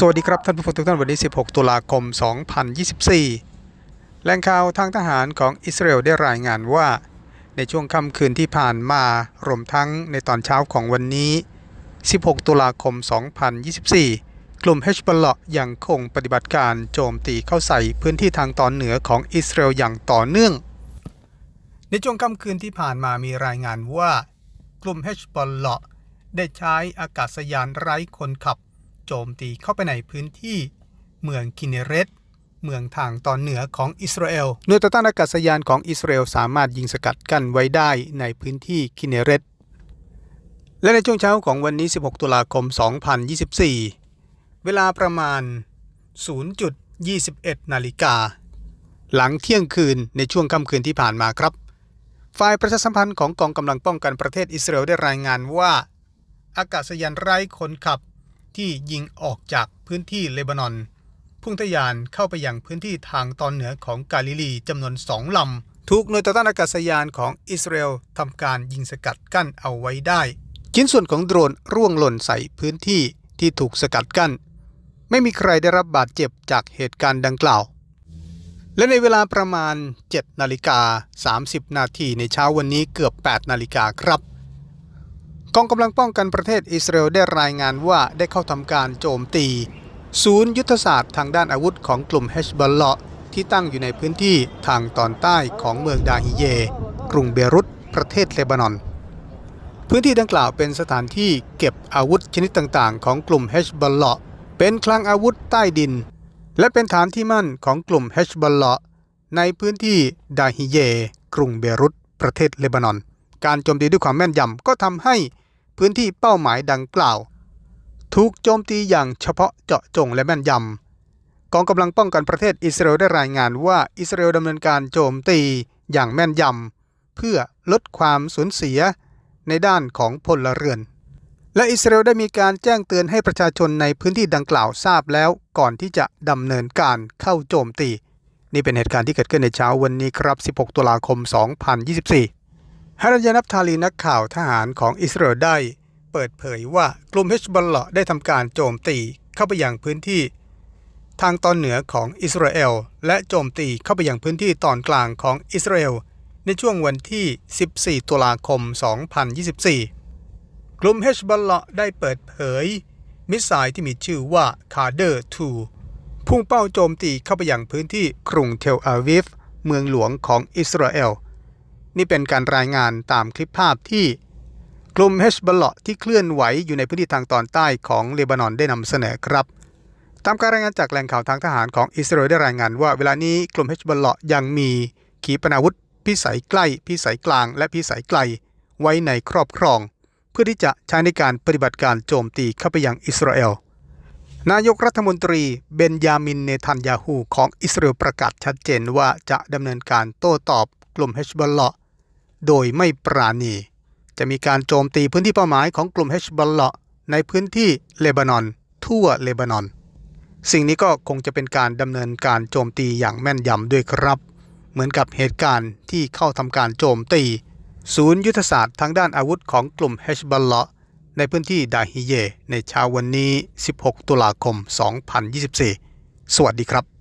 สวัสดีครับท่านผู้ฟังทุกท่านวันนี้ 16 ตุลาคม 2024 แหล่งข่าวทางทหารของอิสราเอลได้รายงานว่า ในช่วงค่ำคืนที่ผ่านมารวมทั้งในตอนเช้าของวันนี้ 16 ตุลาคม 2024 กลุ่มเฮชบอลเลาะยังคงปฏิบัติการโจมตีเข้าใส่พื้นที่ทางตอนเหนือของอิสราเอลอย่างต่อเนื่อง ในช่วงค่ำคืนที่ผ่านมามีรายงานว่า กลุ่มเฮชบอลเลาะได้ใช้อากาศยานไร้คนขับ โจมตีเข้าไปในพื้นที่เมืองคินเนเรตเมืองทางตอนเหนือของอิสราเอลหน่วยต่อต้านอากาศยานของอิสราเอลสามารถยิงสกัดกั้นไว้ได้ในพื้นที่คินเนเรตและในช่วงเช้าของวันนี้ 16 ตุลาคม 2024 เวลาประมาณ 0.21 นาฬิกา หลังเที่ยงคืนในช่วงค่ำคืนที่ผ่านมาครับ ฝ่ายประชาสัมพันธ์ของกองกำลังป้องกันประเทศอิสราเอลได้รายงานว่า อากาศยานไร้คนขับ ที่ยิงออกจากพื้นที่เลบานอน พุ่งทะยานเข้าไปยังพื้นที่ทางตอนเหนือของกาลิลีจำนวนสองลำ ถูกหน่วยต่อต้านอากาศยานของอิสราเอลทำการยิงสกัดกั้นเอาไว้ได้ ชิ้นส่วนของโดรนร่วงหล่นใส่พื้นที่ที่ถูกสกัดกั้น ไม่มีใครได้รับบาดเจ็บจากเหตุการณ์ดังกล่าว และในเวลาประมาณ 7 นาฬิกา 30 นาทีในเช้าวันนี้เกือบ 8 นาฬิกาครับ กองกำลังป้องกันประเทศอิสราเอลได้รายงานว่าได้เข้าทำการโจมตี ศูนย์ยุทธศาสตร์ทางด้านอาวุธของกลุ่มเฮชบอลเลาะที่ตั้งอยู่ในพื้นที่ทางตอนใต้ของเมืองดาฮิเย กรุงเบรุตประเทศเลบานอน พื้นที่ดังกล่าวเป็นสถานที่เก็บอาวุธชนิดต่างๆ ของกลุ่มเฮชบอลเลาะเป็นคลังอาวุธใต้ดิน และเป็นฐานที่มั่นของกลุ่มเฮชบอลเลาะในพื้นที่ดาฮิเย กรุงเบรุตประเทศเลบานอน การโจมตีด้วยความแม่นยำก็ทำให้ พื้นที่เป้าหมายดังกล่าว ถูกโจมตีอย่างเฉพาะเจาะจงและแม่นยำ กองกำลังป้องกันประเทศอิสราเอลได้รายงานว่าอิสราเอลดำเนินการโจมตีอย่างแม่นยำ เพื่อลดความสูญเสียในด้านของพลเรือน และอิสราเอลได้มีการแจ้งเตือนให้ประชาชนในพื้นที่ดังกล่าวทราบแล้วก่อนที่จะดำเนินการเข้าโจมตี นี่เป็นเหตุการณ์ที่เกิดขึ้นในเช้าวันนี้ครับ 16 ตุลาคม 2024 ฮารันยานับทาลีนักข่าวทหารของอิสราเอลได้ เปิดเผยว่ากลุ่มเฮชบอลเลาะได้ทำการโจมตีเข้าไปยังพื้นที่ ทางตอนเหนือของอิสราเอล และโจมตีเข้าไปยังพื้นที่ตอนกลางของอิสราเอลในช่วงวันที่ 14 ตุลาคม 2024 กลุ่มเฮชบอลเลาะได้เปิดเผย มิสไซล์ที่มีชื่อว่าคาร์เดอร์2พุ่งเป้าโจมตีเข้าไปยังพื้นที่กรุงเทลอาวิฟ เมืองหลวงของอิสราเอล นี่เป็นการรายงานตามคลิปภาพที่กลุ่มเฮชบลเลาะที่เคลื่อนไหวอยู่ในพื้นที่ทางตอนใต้ของเลบานอนได้นำเสนอครับ ตามการรายงานจากแหล่งข่าวทางทหารของอิสราเอลได้รายงานว่าเวลานี้กลุ่มเฮชบลเลาะยังมีขีปนาวุธพิสัยใกล้ พิสัยกลาง และพิสัยไกล ไว้ในครอบครอง เพื่อที่จะใช้ในการปฏิบัติการโจมตีเข้าไปยังอิสราเอลนายกรัฐมนตรีเบนยามินเนทันยาฮูของอิสราเอลประกาศชัดเจนว่าจะดำเนินการโต้ตอบกลุ่มเฮชบอลเลาะ โดยไม่ปราณี จะมีการโจมตีพื้นที่เป้าหมายของกลุ่มเฮชบอลเลาะในพื้นที่เลบานอน ทั่วเลบานอน สิ่งนี้ก็คงจะเป็นการดำเนินการโจมตีอย่างแม่นยำด้วยครับ เหมือนกับเหตุการณ์ที่เข้าทำการโจมตี ศูนย์ยุทธศาสตร์ทางด้านอาวุธของกลุ่มเฮชบอลเลาะในพื้นที่ดาฮิเย ในเช้าวันนี้ 16 ตุลาคม 2024 สวัสดีครับ